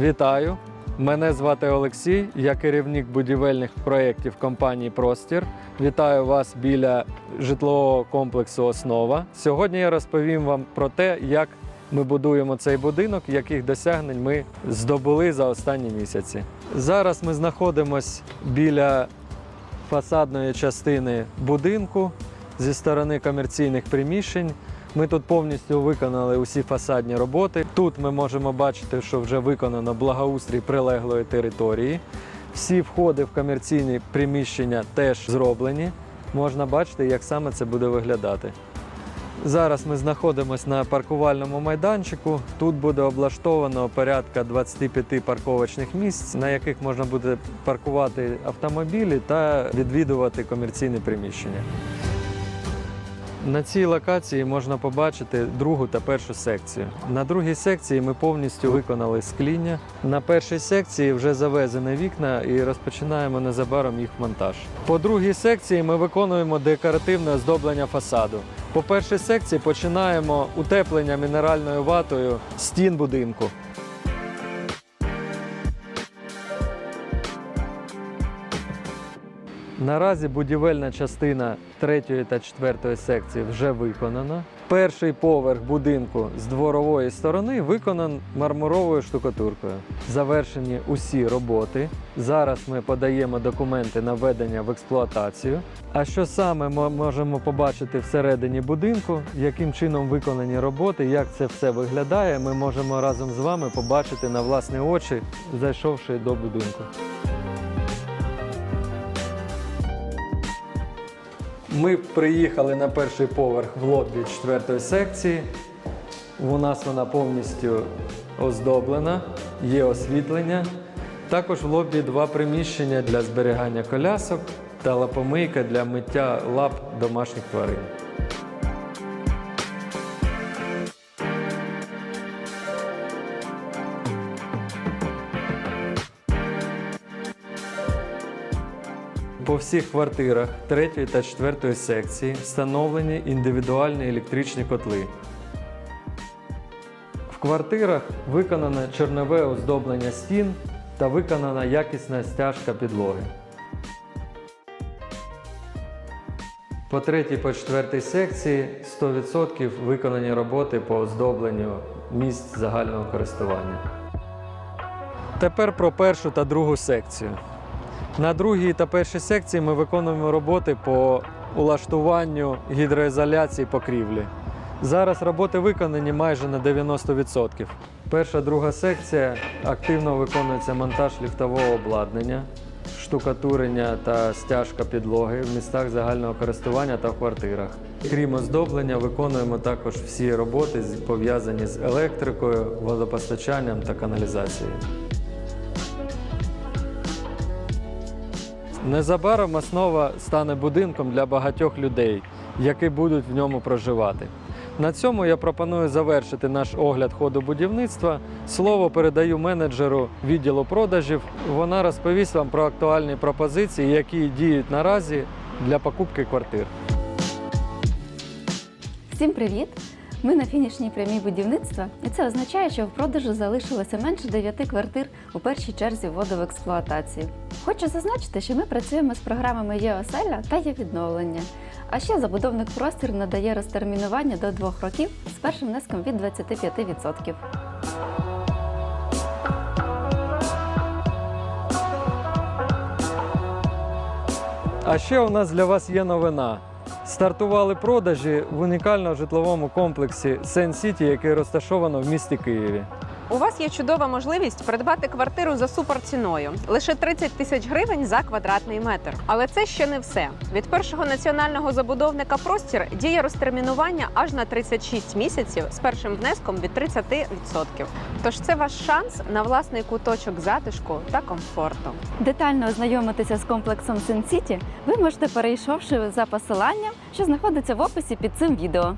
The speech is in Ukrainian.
Вітаю! Мене звати Олексій, я керівник будівельних проєктів компанії Простір. Вітаю вас біля житлового комплексу Основа. Сьогодні я розповім вам про те, як ми будуємо цей будинок, яких досягнень ми здобули за останні місяці. Зараз ми знаходимося біля фасадної частини будинку зі сторони комерційних приміщень. Ми тут повністю виконали усі фасадні роботи. Тут ми можемо бачити, що вже виконано благоустрій прилеглої території. Всі входи в комерційні приміщення теж зроблені. Можна бачити, як саме це буде виглядати. Зараз ми знаходимося на паркувальному майданчику. Тут буде облаштовано порядка 25 парковочних місць, на яких можна буде паркувати автомобілі та відвідувати комерційні приміщення. На цій локації можна побачити другу та першу секцію. На другій секції ми повністю виконали скління. На першій секції вже завезені вікна і розпочинаємо незабаром їх монтаж. По другій секції ми виконуємо декоративне оздоблення фасаду. По першій секції починаємо утеплення мінеральною ватою стін будинку. Наразі будівельна частина третьої та четвертої секції вже виконана. Перший поверх будинку з дворової сторони виконан мармуровою штукатуркою. Завершені усі роботи. Зараз ми подаємо документи на введення в експлуатацію. А що саме ми можемо побачити всередині будинку, яким чином виконані роботи, як це все виглядає, ми можемо разом з вами побачити на власні очі, зайшовши до будинку. Ми приїхали на перший поверх в лобі четвертої секції. У нас вона повністю оздоблена, є освітлення. Також в лобі два приміщення для зберігання колясок та лапомийка для миття лап домашніх тварин. По всіх квартирах третьої та четвертої секції встановлені індивідуальні електричні котли. В квартирах виконане чорнове оздоблення стін та виконана якісна стяжка підлоги. По третій по четвертій секції 100% виконані роботи по оздобленню місць загального користування. Тепер про першу та другу секцію. На другій та першій секції ми виконуємо роботи по улаштуванню гідроізоляції покрівлі. Зараз роботи виконані майже на 90%. Перша друга секція активно виконується монтаж ліфтового обладнання, штукатурення та стяжка підлоги в містах загального користування та в квартирах. Крім оздоблення, виконуємо також всі роботи, пов'язані з електрикою, водопостачанням та каналізацією. Незабаром основа стане будинком для багатьох людей, які будуть в ньому проживати. На цьому я пропоную завершити наш огляд ходу будівництва. Слово передаю менеджеру відділу продажів. Вона розповість вам про актуальні пропозиції, які діють наразі для покупки квартир. Всім привіт! Ми на фінішній прямій будівництва, і це означає, що в продажу залишилося менше 9 квартир у першій черзі вводу в експлуатацію. Хочу зазначити, що ми працюємо з програмами «Є-оселя» та «Є-відновлення». А ще забудовник простір надає розтермінування до 2 років з першим внеском від 25%. А ще у нас для вас є новина. Стартували продажі в унікальному житловому комплексі Сен Сіті, який розташовано в місті Києві. У вас є чудова можливість придбати квартиру за суперціною лише 30 тисяч гривень за квадратний метр. Але це ще не все. Від першого національного забудовника простір діє розтермінування аж на 36 місяців з першим внеском від 30%. Тож це ваш шанс на власний куточок затишку та комфорту. Детально ознайомитися з комплексом Сен Сіті ви можете перейшовши за посиланням, що знаходиться в описі під цим відео.